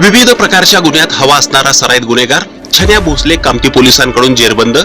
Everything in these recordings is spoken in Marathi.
विविध प्रकारच्या गुन्ह्यात हवा असणारा सराईत गुन्हेगार छन्या भोसले कामती पोलिसांकडून जेरबंद.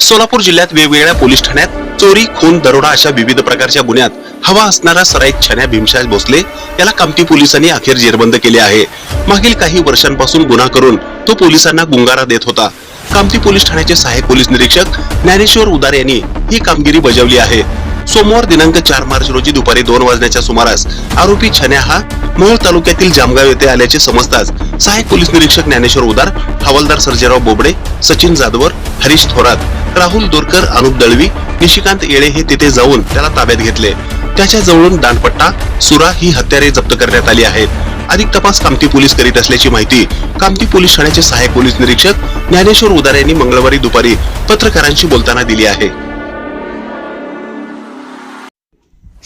सोलापूर जिल्ह्यात वेगवेगळ्या पोलीस ठाण्यात चोरी खून दरोडा अशा विविध प्रकारच्या गुन्ह्यात हवा असणारा सराईत छन्या भीमशाज भोसले याला कामती पोलिसांनी अखेर जेरबंद केले आहे. मागील काही वर्षांपासून गुन्हा करून तो पोलिसांना गुंगारा देत होता. कामती पोलीस ठाण्याचे सहाय्यक पोलीस निरीक्षक ज्ञानेश्वर उदार यांनी ही कामगिरी बजावली आहे. सोमवार दिनांक चार मार्च रोजी दुपारी दोन वाजण्याच्या सुमारास आरोपी छन्या हा मोहोळ तालुक्यातील जामगाव येथे आल्याचे समजताच सहाय्यक पोलीस निरीक्षक ज्ञानेश्वर उदार हवालदार सर्जेराव बोबडे सचिन जाधवर हरीश थोरात राहुल दोरकर अनुप दळवी निशिकांत येळे हे तिथे जाऊन त्याला ताब्यात घेतले. त्याच्या जवळून दानपट्टा सुरा ही हत्यारे जप्त करण्यात आली आहेत. अधिक तपास कामती पोलीस करीत असल्याची माहिती कामती पोलीस ठाण्याचे सहाय्यक पोलीस निरीक्षक ज्ञानेश्वर उदार यांनी मंगळवारी दुपारी पत्रकारांशी बोलताना दिली आहे.